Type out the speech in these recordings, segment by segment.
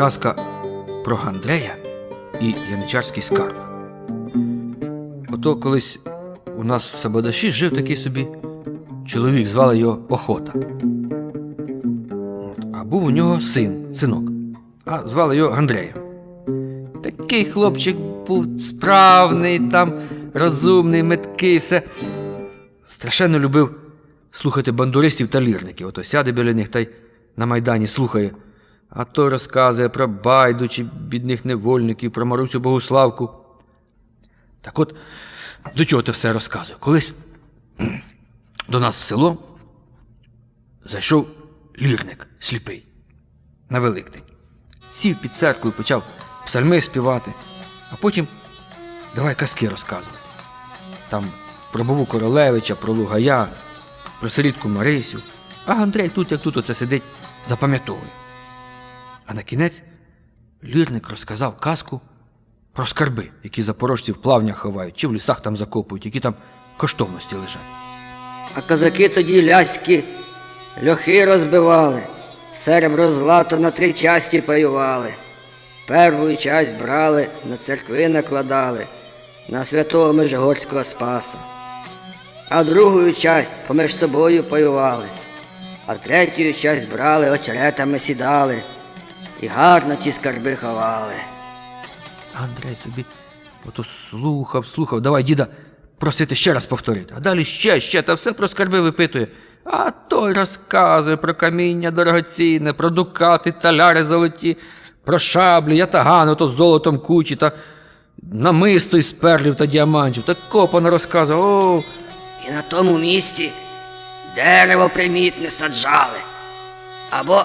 Казка про Гандрея і Яничарський скарб. Ото колись у нас в Сабадаші жив такий собі чоловік, звали його Охота. А був у нього син, синок, а звали його Гандреєм. Такий хлопчик був справний, там, розумний, меткий, все. Страшенно любив слухати бандуристів та лірників. Ото сяде біля них та й на майдані слухає. А той розказує про байду чи бідних невольників, про Марусю Богуславку. Так от, до чого ти все розказує? Колись до нас в село зайшов лірник сліпий на Великдень. Сів під церквою, почав псальми співати, а потім давай казки розказувати. Там про Бову Королевича, про Лугая, про сирітку Марисю. А Андрей тут, як тут, оце сидить, запам'ятовує. А на кінець лірник розказав казку про скарби, які запорожці в плавнях ховають, чи в лісах там закопують, які там коштовності лежать. А козаки тоді ляські льохи розбивали, серебро злато на три часті паювали. Перву часть брали, на церкви накладали, на святого Межгорського Спаса. А другу часть поміж собою паювали, а третю часть брали, очеретами сідали і гарно ті скарби ховали. Андрей собі ото слухав, слухав, давай, діда, просити ще раз повторити. А далі ще, ще, та все про скарби випитує. А той розказує про каміння дорогоцінне, про дукати, таляри золоті, про шаблі, ятагани, ото з золотом кучі, та намисто із перлів та діамантів. Та копано розказував. О, І на тому місці дерево примітне саджали, або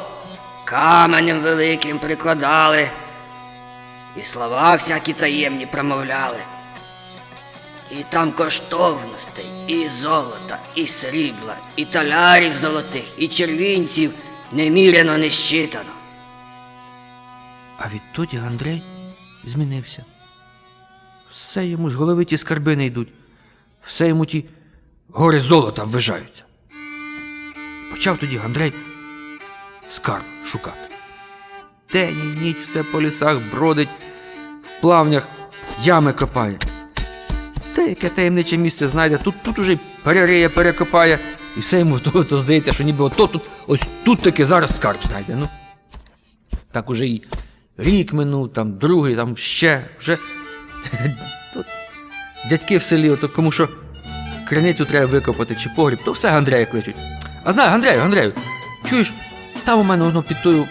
каменем великим прикладали, і слова всякі таємні промовляли. І там коштовностей, і золота, і срібла, і талярів золотих, і червінців неміряно не щитано. А відтоді Андрей змінився. Все йому з голови ті скарби не йдуть, все йому ті гори золота ввижаються. Почав тоді Андрей скарб шукати. День і ніч все по лісах бродить, в плавнях ями копає. Те, яке таємниче місце знайде, тут, тут уже перериє, перекопає, і все йому то, то здається, що ніби ото тут, ось тут таки зараз скарб знайде. Ну, так уже і рік минув, там другий, там ще, вже дядьки в селі, ото кому що криницю треба викопати чи погріб, то все Андрея кличуть. А знаю, Андрею, Андрею, чуєш, там у мене воно під тою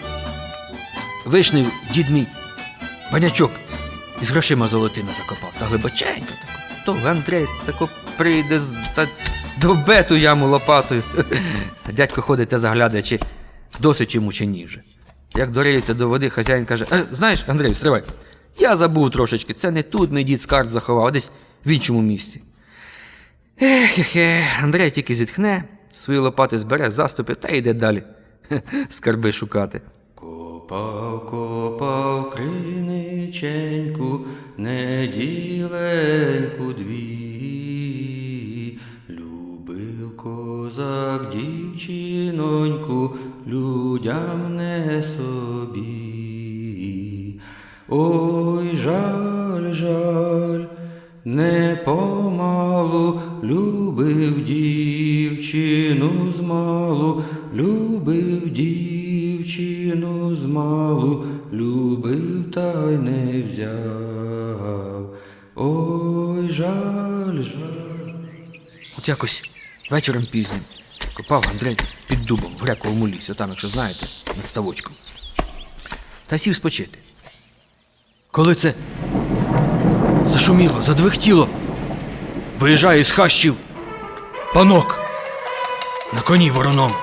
вишнею дід мій банячок із грошима золотими закопав, та глибоченько тако. То Андрей тако прийде та довбе ту яму лопатою. Дядько ходить та заглядає, чи досить йому чи ні вже. Як дориється до води, хазяїн каже: е, знаєш, Андрій, стривай, я забув трошечки, це не тут мій дід скарб заховав, а десь в іншому місці. Ех, ех, Андрей тільки зітхне, свої лопати збере, заступи та йде далі. Скарби шукати. Копав, копав криниченьку, неділеньку дві. Любив козак дівчиноньку, людям не собі. Ой, жаль, жаль, не помалу любив дівчину змалу, любив та й не взяв. Ой, жаль, жаль. От якось вечором пізнім копав Андрей під дубом в грековому лісі, там, якщо знаєте, над ставочком. Та сів спочити. Коли це зашуміло, задвихтіло, виїжджає із хащів панок на коні вороном.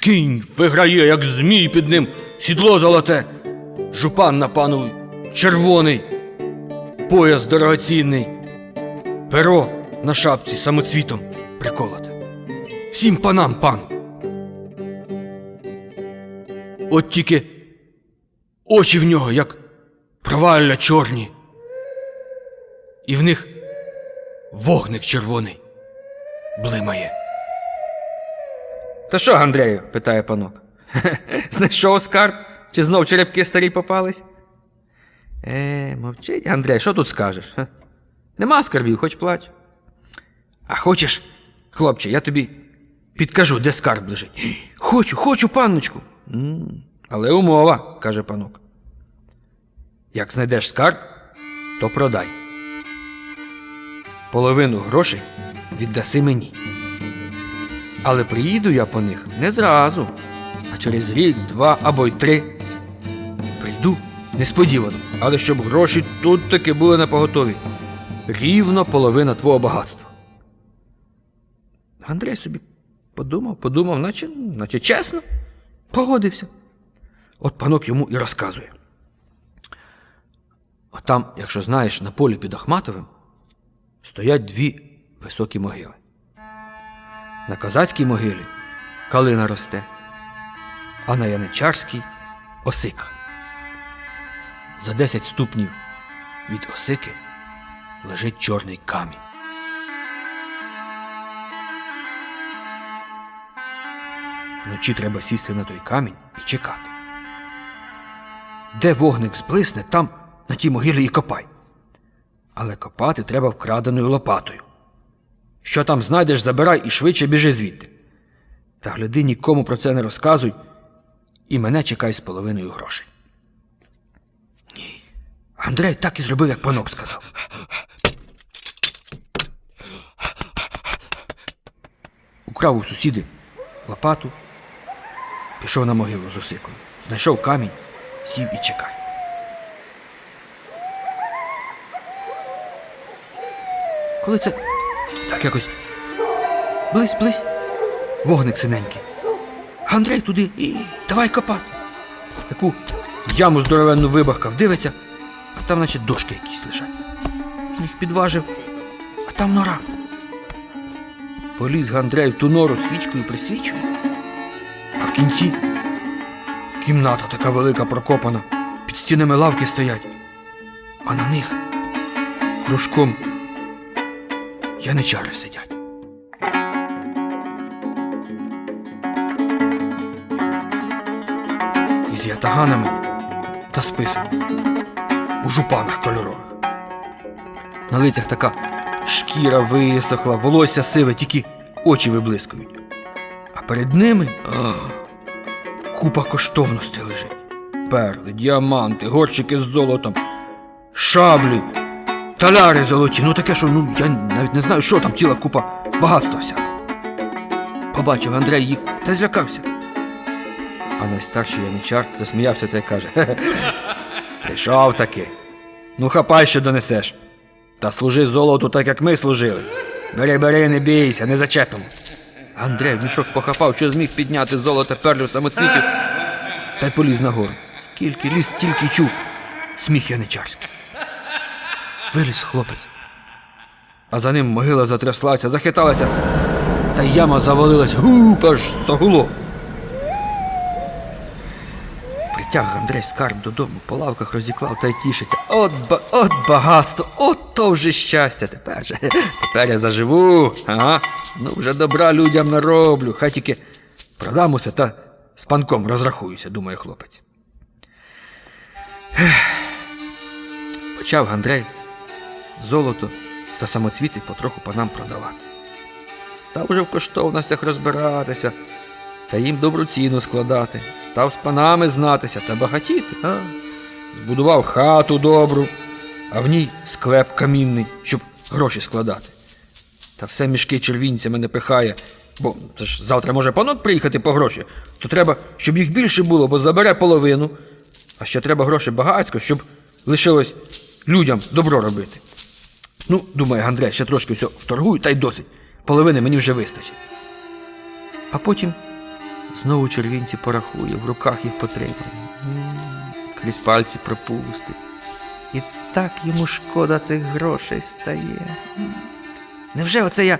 Кінь виграє, як змій під ним, сідло золоте, жупан на панові червоний, пояс дорогоцінний, перо на шапці самоцвітом приколоте. Всім панам пан. От тільки очі в нього, як провалля чорні, і в них вогник червоний блимає. Та що, Андрею? питає панок. Знайшов скарб? Чи знов черепки старі попались? Е, мовчить, Андрей, що тут скажеш? Нема скарбів, хоч плач. А хочеш, хлопче, я тобі підкажу, де скарб лежить. Хочу, хочу, панночку. «М, Але умова, каже панок. Як знайдеш скарб, то продай. Половину грошей віддаси мені. Але приїду я по них не зразу, а через рік, два або й три. Прийду несподівано, але щоб гроші тут таки були на поготові. Рівно половина твого багатства. Андрей собі подумав, подумав, наче, наче чесно, погодився. От панок йому і розказує. От там, якщо знаєш, на полі під Ахматовим стоять дві високі могили. На козацькій могилі калина росте, а на яничарській осика. За 10 ступнів від осики лежить чорний камінь. Вночі треба сісти на той камінь і чекати. Де вогник зблисне, там на тій могилі і копай. Але копати треба вкраденою лопатою. Що там знайдеш, забирай і швидше біжи звідти. Та гляди, нікому про це не розказуй, і мене чекай з половиною грошей. Ні. Андрей так і зробив, як панок сказав. Украв у сусіди лопату, пішов на могилу з осикою, знайшов камінь, сів і чекає. Коли це так якось близь, близь, вогник синенький. Андрей туди і давай копати. Таку яму здоровенну вибахкав, дивиться, а там, наче дошки якісь лежать. Їх підважив, а там нора. Поліз Гандрей в ту нору свічкою присвічує, а в кінці кімната така велика прокопана, під стінами лавки стоять, а на них кружком яничари сидять. Із ятаганами та списом у жупанах кольорових. На лицях така шкіра висохла, волосся сиве, тільки очі виблискують. А перед ними а, купа коштовностей лежить. Перли, діаманти, горщики з золотом, шаблі, таляри золоті. Ну таке, що ну я навіть не знаю, що там ціла купа багатства всякого. Побачив Андрей їх та злякався. А найстарший яничар засміявся та й каже: «Хе-хе, Прийшов таки. Ну хапай, що донесеш. Та служи золоту так, як ми служили. Бери, бери, не бійся, не зачепимо. Андрей в мішок похапав, що зміг підняти золото перлів самоцвітів, та й поліз нагору. Скільки ліз, стільки чув. Сміх яничарський. Виліз хлопець. А за ним могила затряслася, захиталася, та яма завалилась гуп аж загуло. Притяг Андрей скарб додому, по лавках розіклав та й тішиться. От, ба, от багатство, от то вже щастя. Тепер тепер я заживу. Ага. Ну вже добра людям нароблю. Хай тільки продам усе та з панком розрахуюся, думає хлопець. Почав Андрей золото та самоцвіти потроху панам продавати. Став вже в коштовностях розбиратися та їм добру ціну складати, став з панами знатися та багатіти. А? Збудував хату добру, а в ній склеп камінний, щоб гроші складати. Та все мішки червінцями не пихає, бо це ж завтра може панок приїхати по гроші, то треба, щоб їх більше було, бо забере половину. А ще треба гроші багатько, щоб лишилось людям добро робити. Ну, думає Андрей, ще трошки все вторгую, та й досить. Половини мені вже вистачить. А потім знову червінці порахує, в руках їх потримає. Крізь пальці пропустить. І так йому шкода цих грошей стає. Невже оце я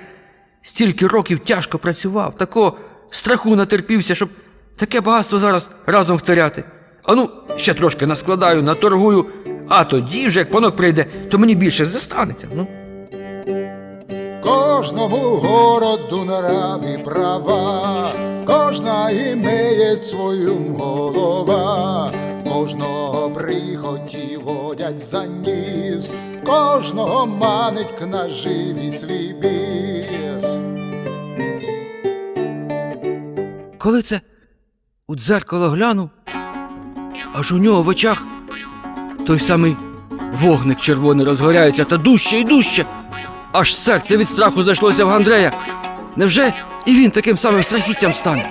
стільки років тяжко працював, такого страху натерпівся, щоб таке багатство зараз разом втеряти? А ну, ще трошки наскладаю, наторгую, а тоді вже, як панок прийде, то мені більше зостанеться. Ну. Кожному городу нраві права, кожна імеє свою голова, кожного прихоті водять за ніс, кожного манить к наживі свій біс. Коли це у дзеркало глянув, аж у нього в очах той самий вогник червоний розгоряється та дужче і дужче. Аж серце від страху зайшлося в Гандрея. Невже і він таким самим страхіттям стане?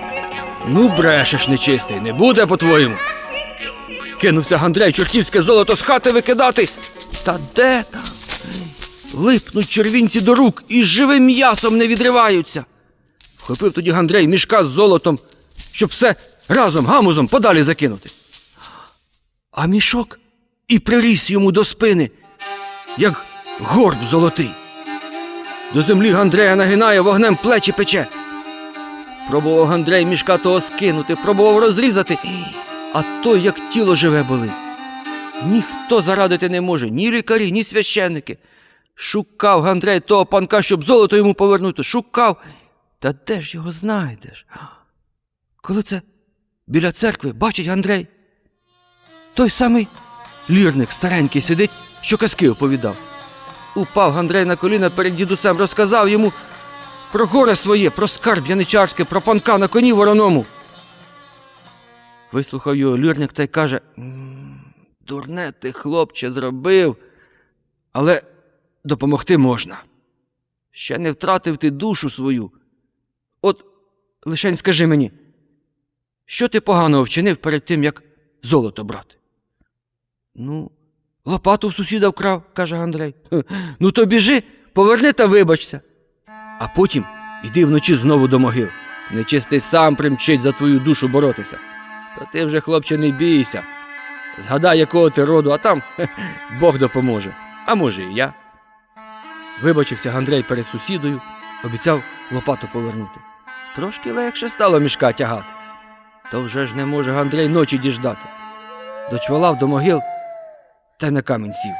Ну, брешеш нечистий, не буде по-твоєму. Кинувся Гандрей чортівське золото з хати викидати. Та де там? Липнуть червінці до рук і живим м'ясом не відриваються. Вхопив тоді Гандрей мішка з золотом, щоб все разом гамузом подалі закинути. А мішок і приріс йому до спини, як горб золотий. До землі Гандрея нагинає, вогнем плечі пече. Пробував Гандрей мішка того скинути, пробував розрізати, а той, як тіло живе болить. Ніхто зарадити не може, ні лікарі, ні священники. Шукав Гандрей того панка, щоб золото йому повернути. Шукав. Та де ж його знайдеш? Коли це біля церкви бачить Андрей. Той самий лірник старенький сидить, що казки оповідав. Упав Андрей на коліна перед дідусем, розказав йому про горе своє, про скарб яничарське, про панка на коні вороному. Вислухав його лірник та й каже: Дурне ти, хлопче, зробив, але допомогти можна. Ще не втратив ти душу свою. От лишень скажи мені, що ти поганого вчинив перед тим, як золото брати? Ну, лопату в сусіда вкрав, каже Андрей. Ну то біжи, поверни та вибачся. А потім іди вночі знову до могил. Нечистий сам примчить за твою душу боротися. Та ти вже, хлопче, не бійся. Згадай, якого ти роду, а там Бог допоможе. А може, і я. Вибачився Гандрей перед сусідою, обіцяв лопату повернути. Трошки легше стало мішка тягати. То вже ж не може Гандрей ночі діждати. Дочвалав до могил та на камінь сів.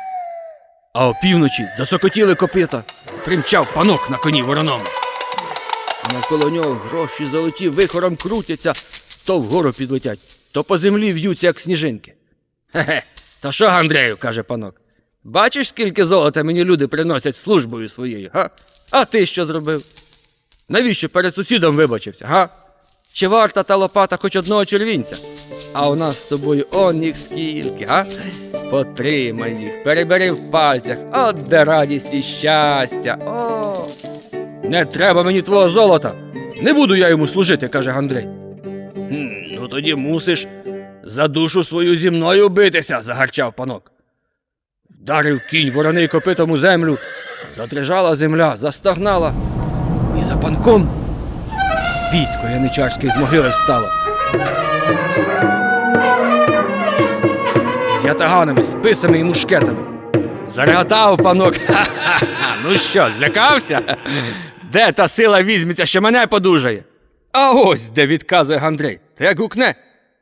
А опівночі засокотіли копита, примчав панок на коні вороному. А навколо нього гроші золоті вихором крутяться, то вгору підлетять, то по землі в'ються, як сніжинки. Хе-хе, та що, Андрею, каже панок. Бачиш, скільки золота мені люди приносять службою своєю, га? А ти що зробив? Навіщо перед сусідом вибачився, га? Чи варта та лопата хоч одного червінця? А у нас з тобою он їх скільки, га? Потримай їх, перебери в пальцях, от де радість і щастя. О! Не треба мені твого золота. Не буду я йому служити, каже Гандрей. «Хм, ну тоді мусиш за душу свою зі мною битися, загарчав панок. Вдарив кінь вороний копитом у землю, задрижала земля, застогнала. І за панком військо яничарське з могили встало. З ятаганами, списами і мушкетами. Зареготав панок. Ха-ха-ха. Ну що, злякався? Де та сила візьметься, що мене подужає? А ось де відказує Гандрей. Та як гукне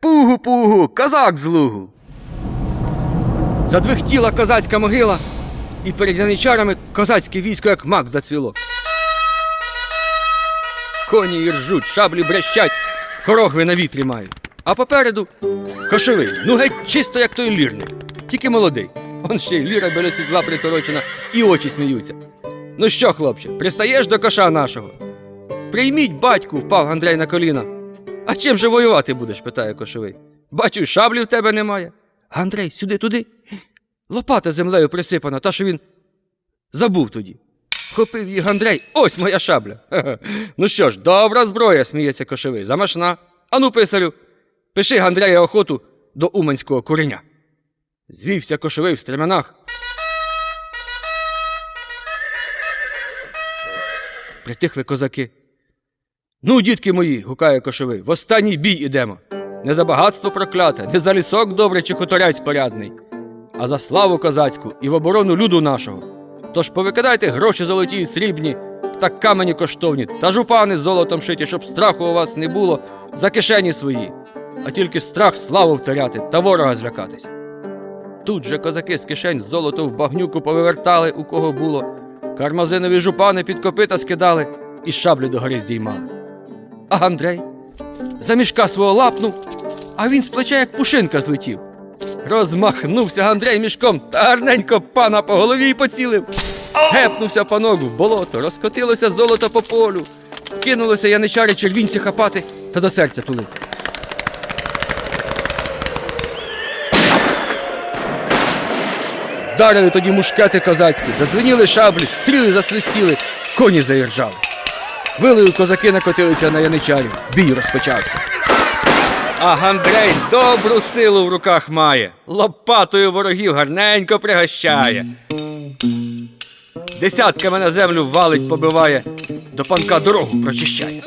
Пугу-пугу, козак з лугу. Задвихтіла козацька могила, і перед яничарами козацьке військо, як мак зацвіло. Коні і ржуть, шаблі брещать, хорогви на вітрі мають. А попереду кошовий, ну геть чисто, як той лірник, тільки молодий. Он ще й ліра біля сідла приторочена, і очі сміються. Ну що, хлопче, пристаєш до коша нашого? Прийміть батьку, впав Андрей на коліна. А чим же воювати будеш? питає кошовий. Бачу, шаблі в тебе немає. Андрей, сюди, туди. Лопата землею присипана, та що він забув тоді. Хопив її Андрей, ось моя шабля. Ха-ха. Ну що ж, добра зброя, сміється кошовий, замашна. Ану, писарю, пиши Гандрея охоту до уманського куреня. Звівся кошовий в стремянах. Притихли козаки. Ну, дітки мої, гукає кошовий, в останній бій ідемо. Не за багатство прокляте, не за лісок добре чи хуторяць порядний, а за славу козацьку і в оборону люду нашого. Тож повикидайте гроші золоті і срібні, та камені коштовні, та жупани з золотом шиті, щоб страху у вас не було за кишені свої, а тільки страх славу вторяти та ворога злякатись. Тут же козаки з кишень золото в багнюку повивертали, у кого було, кармазинові жупани під копита скидали і шаблі догори здіймали. А Андрей за мішка свого лапнув, а він з плеча як пушинка злетів. Розмахнувся Гандрей мішком та гарненько пана по голові поцілив. Гепнувся панок в болото, розкотилося золото по полю, кинулося яничари червінці хапати та до серця тулити. Вдарили тоді мушкети козацькі, задзвеніли шаблі, стріли засвистіли, коні заіржали. Вилою козаки накотилися на яничарів, бій розпочався. А Гандрей добру силу в руках має, лопатою ворогів гарненько пригощає. Десятками на землю валить, побиває, до панка дорогу прочищає.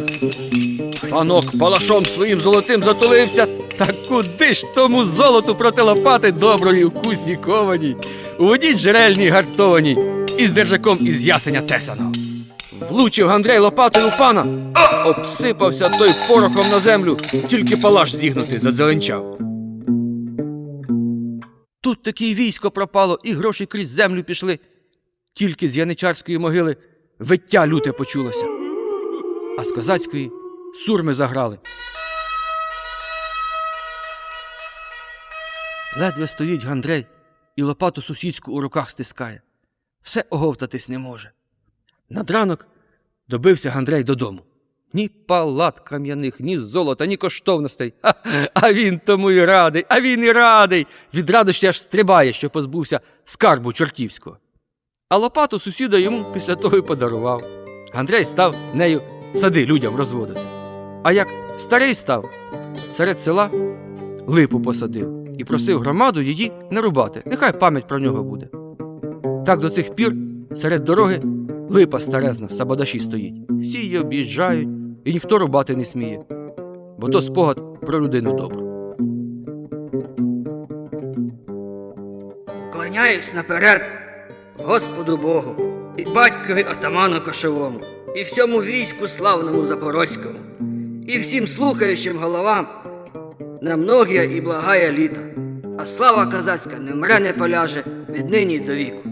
Панок палашом своїм золотим затулився, та куди ж тому золоту проти лопати доброї у кузні кованій, у воді джерельній гартованій, і з держаком із ясеня тесаного. Влучив Гандрей лопатою у пана, обсипався той порохом на землю, тільки палаш зігнутий задзеленчав. Тут таке військо пропало, і гроші крізь землю пішли. Тільки з яничарської могили виття люте почулося, а з козацької сурми заграли. Ледве стоїть Гандрей і лопату сусідську у руках стискає. Все оговтатись не може. Над ранок добився Гандрей додому. Ні палат кам'яних, ні золота, ні коштовностей. А, а він тому і радий, а він і радий. Від радощі аж стрибає, що позбувся скарбу чортівського. А лопату сусіда йому після того й подарував. Андрей став нею сади людям розводити. А як старий став, серед села липу посадив і просив громаду її не рубати. Нехай пам'ять про нього буде. Так до цих пір серед дороги липа старезна в Сабадаші стоїть. Всі її об'їжджають, і ніхто рубати не сміє, бо то спогад про людину добру. Кланяюсь наперед Господу Богу і батькові отаману кошовому, і всьому війську славному запорозькому, і всім слухаючим головам на многія і благає літа, а слава казацька не мре не поляже від нині до віку.